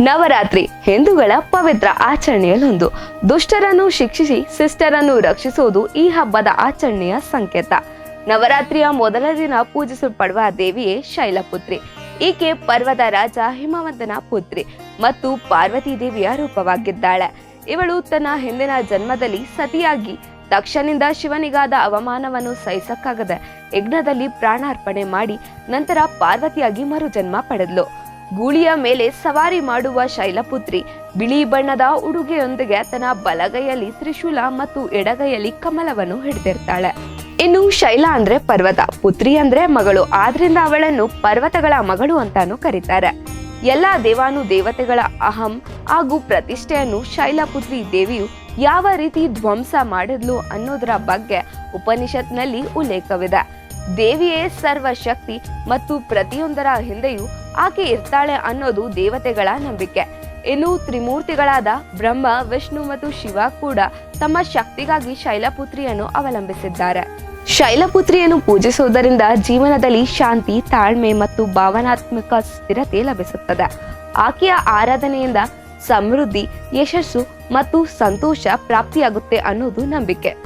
ನವರಾತ್ರಿ ಹಿಂದೂಗಳ ಪವಿತ್ರ ಆಚರಣೆಯಲ್ಲೊಂದು. ದುಷ್ಟರನ್ನು ಶಿಕ್ಷಿಸಿ, ಸಿಸ್ಟರನ್ನು ರಕ್ಷಿಸುವುದು ಈ ಹಬ್ಬದ ಆಚರಣೆಯ ಸಂಕೇತ. ನವರಾತ್ರಿಯ ಮೊದಲ ದಿನ ಪೂಜಿಸಲ್ಪಡುವ ದೇವಿಯೇ ಶೈಲಪುತ್ರಿ. ಈಕೆ ಪರ್ವತ ರಾಜ ಹಿಮವಂತನ ಪುತ್ರಿ ಮತ್ತು ಪಾರ್ವತಿ ದೇವಿಯ ರೂಪವಾಗಿದ್ದಾಳೆ. ಇವಳು ತನ್ನ ಹಿಂದಿನ ಜನ್ಮದಲ್ಲಿ ಸತಿಯಾಗಿ ದಕ್ಷನಿಂದ ಶಿವನಿಗಾದ ಅವಮಾನವನ್ನು ಸಹಿಸಕ್ಕಾಗದೆ ಯಜ್ಞದಲ್ಲಿ ಪ್ರಾಣಾರ್ಪಣೆ ಮಾಡಿ ನಂತರ ಪಾರ್ವತಿಯಾಗಿ ಮರುಜನ್ಮ ಪಡೆದ್ಲು. ಗೂಳಿಯ ಮೇಲೆ ಸವಾರಿ ಮಾಡುವ ಶೈಲಪುತ್ರಿ, ಬಿಳಿ ಬಣ್ಣದ ಉಡುಗೆಯೊಂದಿಗೆ ತನ್ನ ಬಲಗೈಯಲ್ಲಿ ತ್ರಿಶೂಲ ಮತ್ತು ಎಡಗೈಯಲ್ಲಿ ಕಮಲವನ್ನು ಹಿಡಿದಿರ್ತಾಳೆ. ಇನ್ನು ಶೈಲ ಅಂದ್ರೆ ಪರ್ವತ, ಪುತ್ರಿ ಅಂದ್ರೆ ಮಗಳು, ಆದ್ರಿಂದ ಅವಳನ್ನು ಪರ್ವತಗಳ ಮಗಳು ಅಂತಾನು ಕರೀತಾರೆ. ಎಲ್ಲಾ ದೇವಾನು ದೇವತೆಗಳ ಅಹಂ ಹಾಗೂ ಪ್ರತಿಷ್ಠೆಯನ್ನು ಶೈಲಪುತ್ರಿ ದೇವಿಯು ಯಾವ ರೀತಿ ಧ್ವಂಸ ಮಾಡಿದ್ಲು ಅನ್ನೋದರ ಬಗ್ಗೆ ಉಪನಿಷತ್ನಲ್ಲಿ ಉಲ್ಲೇಖವಿದೆ. ದೇವಿಯೇ ಸರ್ವಶಕ್ತಿ ಮತ್ತು ಪ್ರತಿಯೊಂದರ ಹಿಂದೆಯೂ ಆಕೆ ಇರ್ತಾಳೆ ಅನ್ನೋದು ದೇವತೆಗಳ ನಂಬಿಕೆ. ಇನ್ನು ತ್ರಿಮೂರ್ತಿಗಳಾದ ಬ್ರಹ್ಮ, ವಿಷ್ಣು ಮತ್ತು ಶಿವ ಕೂಡ ತಮ್ಮ ಶಕ್ತಿಗಾಗಿ ಶೈಲಪುತ್ರಿಯನ್ನು ಅವಲಂಬಿಸಿದ್ದಾರೆ. ಶೈಲಪುತ್ರಿಯನ್ನು ಪೂಜಿಸುವುದರಿಂದ ಜೀವನದಲ್ಲಿ ಶಾಂತಿ, ತಾಳ್ಮೆ ಮತ್ತು ಭಾವನಾತ್ಮಕ ಸ್ಥಿರತೆ ಲಭಿಸುತ್ತದೆ. ಆಕೆಯ ಆರಾಧನೆಯಿಂದ ಸಮೃದ್ಧಿ, ಯಶಸ್ಸು ಮತ್ತು ಸಂತೋಷ ಪ್ರಾಪ್ತಿಯಾಗುತ್ತೆ ಅನ್ನೋದು ನಂಬಿಕೆ.